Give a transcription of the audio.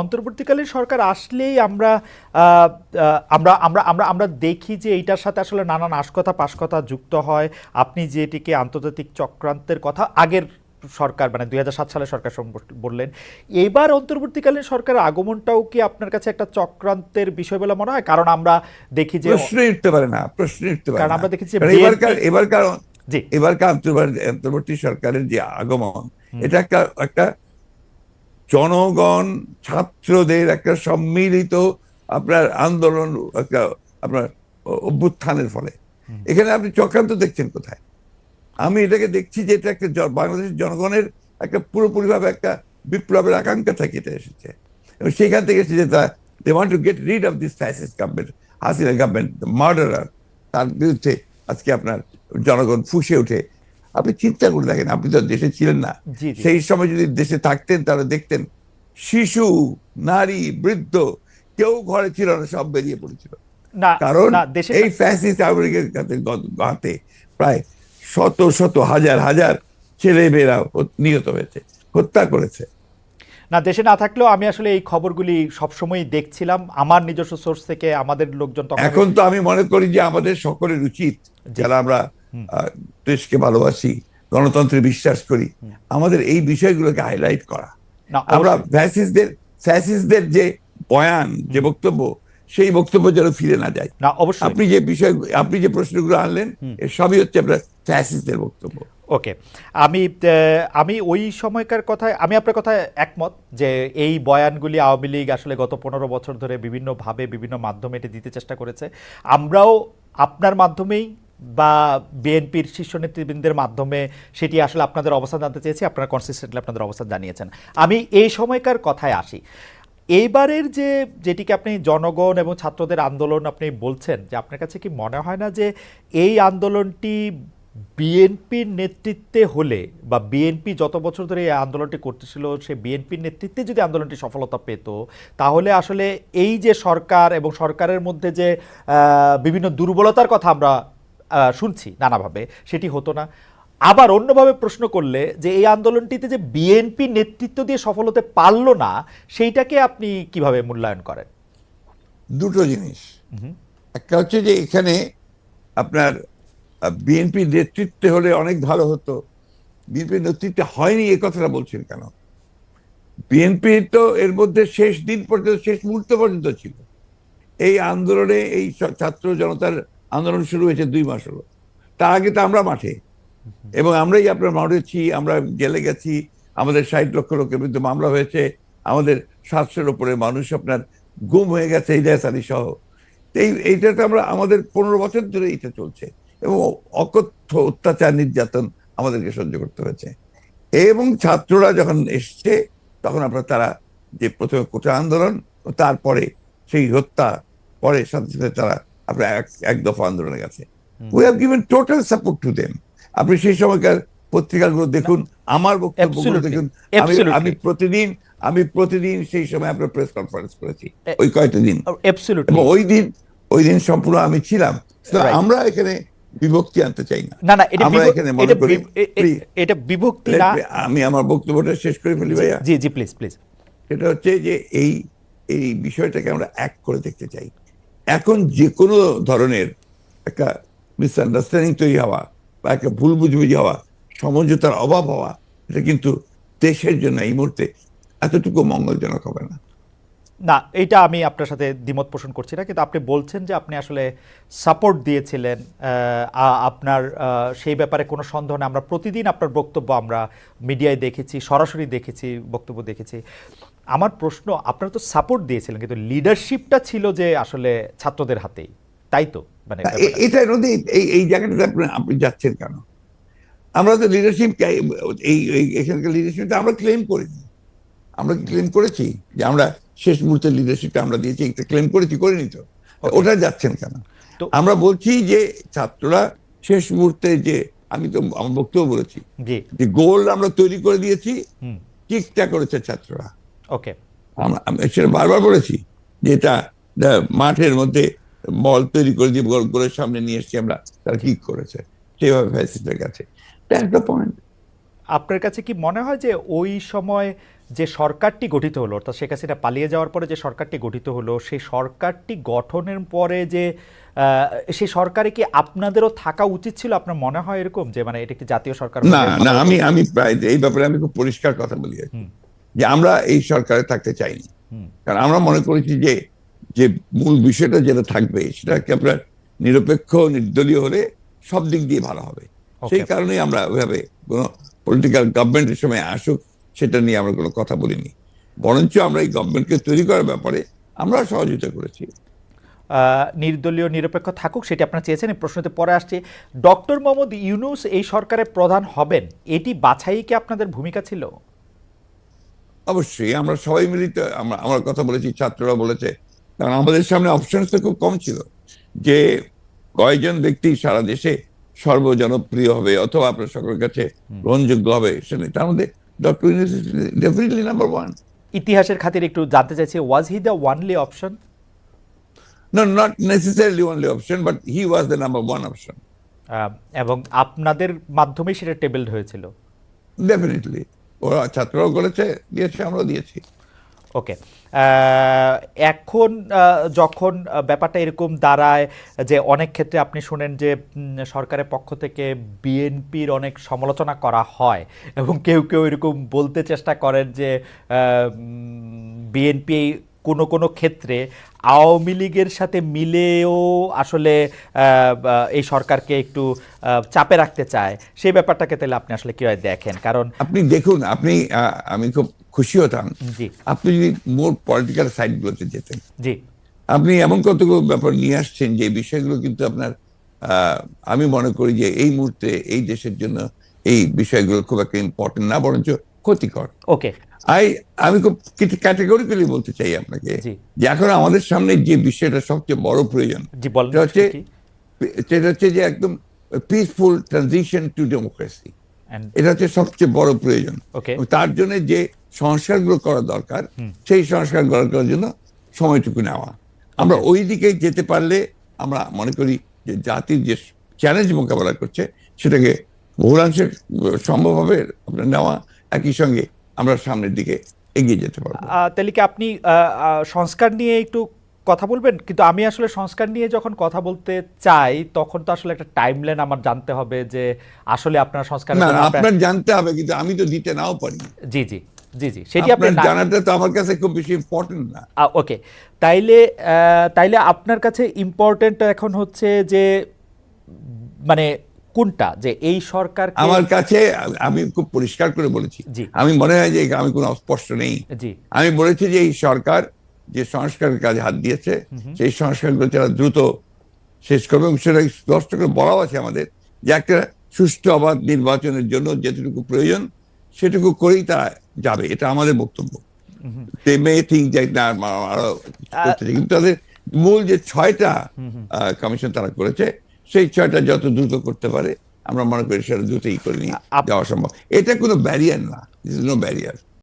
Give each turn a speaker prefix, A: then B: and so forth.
A: অন্তর্বর্তীকালীন সরকার আসলেই আমরা আমরা আমরা আমরা আমরা দেখি যে এইটার সাথে আসলে নানান আশকথা পাশকথা যুক্ত হয়। আপনি যেটিকে আন্তর্জাতিক চক্রান্তের কথা আগের সরকার মানে দুই সালে সরকার বললেন এবার অন্তর্বর্তীকালীন সরকারের আগমনটাও কি আপনার কাছে একটা চক্রান্তের বিষয় বলে মনে হয়? কারণ আমরা দেখি যে
B: প্রশ্নই উঠতে পারে না প্রশ্নই উঠতে পারে
A: কারণ আমরা দেখেছি
B: এবারকার এবারকার
A: জি।
B: এবারকার অন্তর্বর্তী সরকারের যে আগমন এটা একটা একটা জনগণ ছাত্রদের একটা সম্মিলিত আপনার আন্দোলন একটা আপনার অভ্যুত্থানের ফলে। এখানে আপনি চক্রান্ত দেখছেন কোথায়? আমি এটাকে দেখছি যে এটা একটা বাংলাদেশের জনগণের একটা পুরোপুরিভাবে একটা বিপ্লবের আকাঙ্ক্ষা থেকে এটা এসেছে। এবং সেখান থেকে এসেছে তা they want to get rid of this fascist government Hasina government murderer তার বিরুদ্ধে আজকে আপনার জনগণ ফুসে উঠে আপনি চিন্তা করে দেখেন আপনি তো দেশে ছিলেন না। সেই সময় যদি দেশে থাকতেন তাহলে দেখতেন শিশু নারী বৃদ্ধ কেউ ঘরে ছিল না সব বেরিয়ে পড়েছিল।
A: না
B: কারণ
A: না দেশে
B: এই ফ্যাসিস্ট আমেরিকার কাছে হাতে প্রায় শত শত হাজার হাজার ছেলে মেয়েরা নিহত হয়েছে হত্যা করেছে।
A: না দেশে না থাকলেও আমি আসলে এই খবরগুলি সবসময় দেখছিলাম। আমার নিজস্ব সোর্স থেকে আমাদের লোকজন
B: এখন তো আমি মনে করি যে আমাদের সকলের উচিত যারা আমরা দেশকে ভালোবাসি গণতন্ত্রে বিশ্বাস করি। আমাদের এই বিষয়গুলোকে হাইলাইট করা।
A: না
B: আমরা
A: অবশ্যই।
B: ফ্যাসিস্টদের ফ্যাসিস্টদের যে বয়ান যে বক্তব্য সেই বক্তব্য যেন ফিরে না যায়।
A: না অবশ্যই।
B: আপনি যে বিষয় আপনি যে প্রশ্নগুলো আনলেন এর সবই হচ্ছে আপনার ফ্যাসিস্টদের বক্তব্য।
A: ওকে। আমি আমি ওই সময়কার কথায় আমি আপনার কথায় একমত যে এই বয়ানগুলি আওয়ামী লীগ আসলে গত পনেরো বছর ধরে বিভিন্নভাবে বিভিন্ন মাধ্যমে এটি দিতে চেষ্টা করেছে। আমরাও আপনার মাধ্যমেই বা বিএনপির শীর্ষ নেতৃবৃন্দের মাধ্যমে সেটি আসলে আপনাদের অবস্থান জানতে চেয়েছি, আপনারা কনসিস্টেন্টলি আপনাদের অবস্থান জানিয়েছেন। আমি এই সময়কার কথায় আসি। এইবারের যে, যেটিকে আপনি জনগণ এবং ছাত্রদের আন্দোলন আপনি বলছেন, যে আপনার কাছে কি মনে হয় না যে এই আন্দোলনটি বিএনপির নেতৃত্বে হলে বা বিএনপি যত বছর ধরে এই আন্দোলনটি করতেছিল, সে বিএনপির নেতৃত্বে যদি আন্দোলনটি সফলতা পেত, তাহলে আসলে এই যে সরকার এবং সরকারের মধ্যে যে বিভিন্ন দুর্বলতার কথা আমরা শুনছি নানাভাবে সেটি হতো না। আবার অন্যভাবে প্রশ্ন করলে যে এই আন্দোলনটিতে যে বিএনপি নেতৃত্ব দিয়ে সফল হতে পারল না সেইটাকে আপনি কীভাবে মূল্যায়ন করেন?
B: দুটো জিনিস। একটা হচ্ছে যে এখানে আপনার বিএনপি নেতৃত্বে হলে অনেক ভালো হতো। বিএনপি নেতৃত্বে হয়নি এ কথাটা বলছেন কেন? বিএনপি তো এর মধ্যে শেষ দিন পর্যন্ত শেষ মুহূর্ত পর্যন্ত ছিল। এই আন্দোলনে এই ছাত্র জনতার আন্দোলন শুরু হয়েছে দুই মাস হলো। তার আগে তো আমরা মাঠে। এবং আমরাই আপনার মাঠেছি আমরা জেলে গেছি, আমাদের ষাট লক্ষ লোকের বিরুদ্ধে মামলা হয়েছে, আমাদের সাতশোর ওপরে মানুষ আপনার গুম হয়ে গেছে এই আলী সহ। এই, এইটা তো আমরা, আমাদের পনেরো বছর ধরে এটা চলছে। এবং অকথ্য অত্যাচার, নির্যাতন আমাদেরকে সহ্য করতে হয়েছে। এবং ছাত্ররা যখন এসছে, তখন আপনার তারা যে প্রথমে কোটা আন্দোলন, তারপরে সেই হত্যা, পরে সাথে সাথে তারা আপনার এক দফা আন্দোলনে গেছে we have given total support to them আপনি সেই সময়কার পত্রিকাগুলো দেখুন আমার বক্তব্যগুলো দেখুন। আমি আমি প্রতিদিন আমি প্রতিদিন সেই সময় আপনার প্রেস কনফারেন্স করেছি ওই কয়টা দিন। ওই দিন ওই দিন সম্পূর্ণ আমি ছিলাম। আমরা এখানে বিভক্তি আনতে চাই না।
A: না না এটা
B: আমরা এখানে মনে
A: এটা
B: করি
A: এটা বিভক্তি না।
B: আমি আমার বক্তব্যটা শেষ করে ফেলি ভাইয়া।
A: জি জি প্লিজ প্লিজ
B: সেটা হচ্ছে যে এই এই বিষয়টাকে আমরা এক করে দেখতে চাই। এখন যে কোনো ধরনের একটা মিসআন্ডারস্ট্যান্ডিং তৈরি হওয়া বা একটা ভুল বুঝবুঝি হওয়া, সমঝোতার অভাব হওয়া, এটা কিন্তু দেশের জন্য এই মুহূর্তে এতটুকু মঙ্গলজনক হবে না।
A: না, এটা আমি আপনার সাথে দ্বিমত পোষণ করছি না, কিন্তু আপনি বলছেন যে আপনি আসলে সাপোর্ট দিয়েছিলেন আপনার সেই ব্যাপারে কোনো সন্দেহ নেই। আমরা প্রতিদিন আপনার বক্তব্য আমরা মিডিয়ায় দেখেছি, সরাসরি দেখেছি, বক্তব্য দেখেছি। আমার প্রশ্ন, আপনারা তো সাপোর্ট দিয়েছিলেন, কিন্তু লিডারশিপটা ছিল যে আসলে ছাত্রদের হাতেই, তাই তো? মানে
B: এ-
A: ব্যাপারটা।
B: এই এই জায়গাটাতে আপনি যাচ্ছেন কেন? আমরা তো লিডারশিপ এই এখানকার লিডারশিপটা আমরা ক্লেম করিনি আমরা ক্লেম করেছি? যে আমরা শেষ মুহূর্তে লিডারশিপটা আমরা দিয়েছি একটা ক্লেম করেছি করে তো ওটা যাচ্ছেন কেন?
A: তো-
B: আমরা বলছি যে ছাত্ররা শেষ মুহূর্তে যে আমি তো আমার বক্তব্য বলেছি যে গোল আমরা তৈরি করে দিয়েছি কিকটা করেছে ছাত্ররা?
A: ওকে
B: আমরা আমি সেটা বারবার বলেছি যে এটা মাঠের মধ্যে বল তৈরি করে দিয়ে গোল গোলের সামনে নিয়ে এসেছি আমরা তার কি করেছে? সেভাবে ফ্যাসিস্টের কাছে। একটা পয়েন্ট
A: আপনার কাছে কি মনে হয় যে ওই সময় যে সরকারটি গঠিত হলো অর্থাৎ শেখ হাসিনা পালিয়ে যাওয়ার পরে যে সরকারটি গঠিত হলো সেই সরকারটি গঠনের পরে যে সেই সরকারে কি আপনাদেরও থাকা উচিত ছিল? আপনার মনে হয় এরকম যে মানে এটা একটি জাতীয় সরকার
B: না না আমি আমি প্রায় এই ব্যাপারে আমি খুব পরিষ্কার কথা বলি। যে আমরা এই সরকারে থাকতে চাইনি।
A: হুম।
B: কারণ আমরা মনে করেছি যে যে মূল বিষয়টা যেটা থাকবে সেটা কি আপনার নিরপেক্ষ নির্দলীয় হলে সব দিক দিয়ে ভালো হবে। সেই কারণেই আমরা ওইভাবে কোনো পলিটিক্যাল গভর্নমেন্টের সময় আসুক সেটা নিয়ে আমরা কোনো কথা বলিনি। বরঞ্চ আমরা এই গভর্নমেন্টকে তৈরি করার ব্যাপারে আমরা সহযোগিতা করেছি।
A: নির্দলীয় নিরপেক্ষ থাকুক সেটি আপনারা চেয়েছেন এই প্রশ্নতে পরে আসছে। ডক্টর মোহাম্মদ ইউনুস এই সরকারের প্রধান হবেন এটি বাছাই কি আপনাদের ভূমিকা ছিল?
B: অবশ্যই আমরা সবাই মিলিত আমরা আমার কথা বলেছি ছাত্ররা বলেছে কারণ আমাদের সামনে অপশন তো খুব কম ছিল। যে কয়েকজন ব্যক্তি সারা দেশে সর্বজনপ্রিয় হবে অথবা আপনার সকলের কাছে গ্রহণযোগ্য হবে সেটা তার মধ্যে ডক্টর ডেফিনেটলি নাম্বার ওয়ান
A: ইতিহাসের খাতির একটু জানতে চাইছি was he the only option
B: No, not necessarily only option, but he was the number one option.
A: এবং আপনাদের মাধ্যমেই সেটা টেবিলড হয়েছিল।
B: Definitely. ওরা ছাত্ররাও করেছে দিয়েছে আমরাও দিয়েছি।
A: ওকে এখন যখন ব্যাপারটা এরকম দাঁড়ায় যে অনেক ক্ষেত্রে আপনি শুনেন যে সরকারের পক্ষ থেকে বিএনপির অনেক সমালোচনা করা হয় এবং কেউ কেউ এরকম বলতে চেষ্টা করেন যে বিএনপি কোনো কোনো ক্ষেত্রে আওয়ামী লীগের সাথে মিলেও আসলে এই সরকারকে একটু চাপে রাখতে চায়। সেই ব্যাপারটাকে তাহলে আপনি আসলে কীভাবে দেখেন? কারণ
B: আপনি দেখুন, আপনি আমি খুব খুশি হতাম। আপনি যদি মোর পলিটিক্যাল সাইডগুলোতে যেতেন। আপনি এমন কতগুলো ব্যাপার নিয়ে আসছেন যে বিষয়গুলো কিন্তু আপনার আমি মনে করি যে এই মুহূর্তে এই দেশের জন্য এই বিষয়গুলো খুব একটা ইম্পর্টেন্ট না বরঞ্চ ক্ষতিকর।
A: ওকে।
B: আই আমি খুব কিছু ক্যাটেগরিক্যালি বলতে চাই আপনাকে যে এখন আমাদের সামনে যে বিষয়টা সবচেয়ে বড় প্রয়োজন এটা হচ্ছে সেটা হচ্ছে যে একদম পিসফুল ট্রানজিশন টু ডেমোক্রেসি এটা হচ্ছে সবচেয়ে বড় প্রয়োজন. তার জন্য যে সংস্কারগুলো করা দরকার সেই সংস্কার করার জন্য সময়টুকু নেওয়া। আমরা ওই দিকে যেতে পারলে আমরা মনে করি যে জাতির যে চ্যালেঞ্জ মোকাবেলা করছে সেটাকে বহুলাংশে সম্ভব হবে আপনার নেওয়া একই সঙ্গে আমরা সামনের দিকে এগিয়ে যেতে পারব।
A: তাহলে কি আপনি সংস্কার নিয়ে একটু কথা বলবেন? কিন্তু আমি আসলে সংস্কার নিয়ে যখন কথা বলতে চাই তখন তো আসলে একটা টাইমলাইন আমার জানতে হবে যে আসলে আপনার সংস্কার
B: আপনার জানতে হবে কিন্তু আমি তো দিতে নাও পারি।
A: জি জি। জি জি সেটি আপনি
B: আপনার জানাটা তো আমার কাছে খুব বেশি ইম্পর্টেন্ট না।
A: ওকে তাইলে তাইলে আপনার কাছে ইম্পর্টেন্ট এখন হচ্ছে যে মানে কোনটা? যে এই সরকার
B: আমার কাছে আমি খুব পরিষ্কার করে বলেছি। আমি মনে হয় যে আমি কোনো অস্পষ্ট নেই। আমি বলেছি যে এই সরকার যে সংস্কারের কাজে হাত দিয়েছে সেই সংস্কারগুলো যারা দ্রুত শেষ করবে এবং সেটা স্পষ্ট করে বলাও আছে আমাদের যে একটা সুষ্ঠু অবাধ নির্বাচনের জন্য যেটুকু প্রয়োজন সেটুকু করেই তারা যাবে এটা আমাদের বক্তব্য। দে মে থিঙ্ক যে না আ- আরও করতে চাই। কিন্তু তাদের মূল যে ছয়টা কমিশন তারা করেছে সেই ছয়টা যত দ্রুত করতে পারে আমরা মনে করি সেটা দ্রুতই করে নিয়ে যাওয়া সম্ভব। এটা কোনো ব্যারিয়ার না দিস ইজ নো ব্যারিয়ার